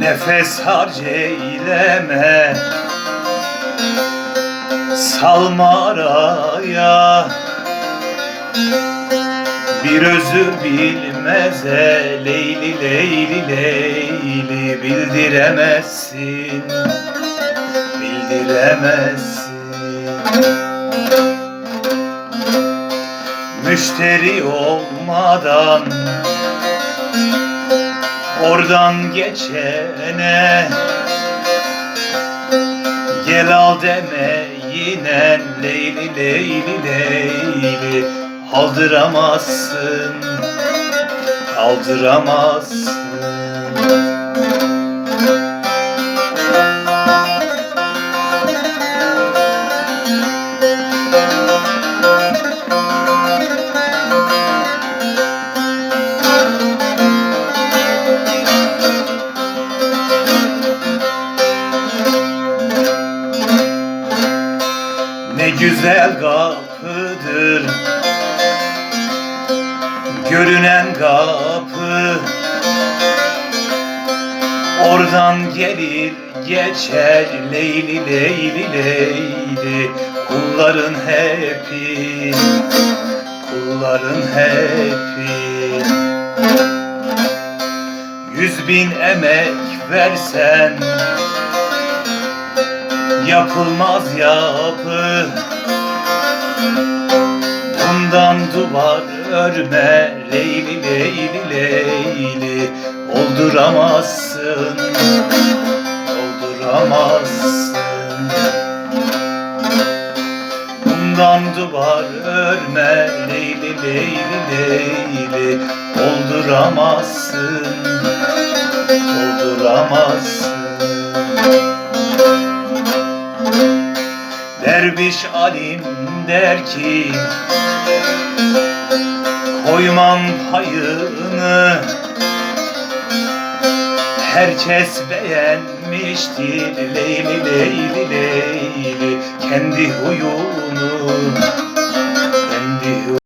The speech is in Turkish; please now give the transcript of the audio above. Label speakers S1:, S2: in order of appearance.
S1: Nefes harc eyleme. Salma araya. Bir özü bilmeze Leyli leyli leyli. Bildiremezsin Bildiremezsin. Müşteri olmadan Oradan geçene Gel al deme yine Leyli leyli leyli. Aldıramazsın Aldıramazsın güzel kapıdır. Görünen kapı. Oradan gelir geçer. Leyli leyli leyli. Kulların hepi. Kulların hepi. Yüz bin emek versen yapılmaz yapı. Bundan duvar örme Leyli leyli leyli. Olduramazsın Olduramazsın. Bundan duvar örme Leyli leyli leyli. Olduramazsın Olduramazsın Derviş alim der ki Koymam payını. Herkes beğenmiştir Leyli leyli leyli Kendi huyunu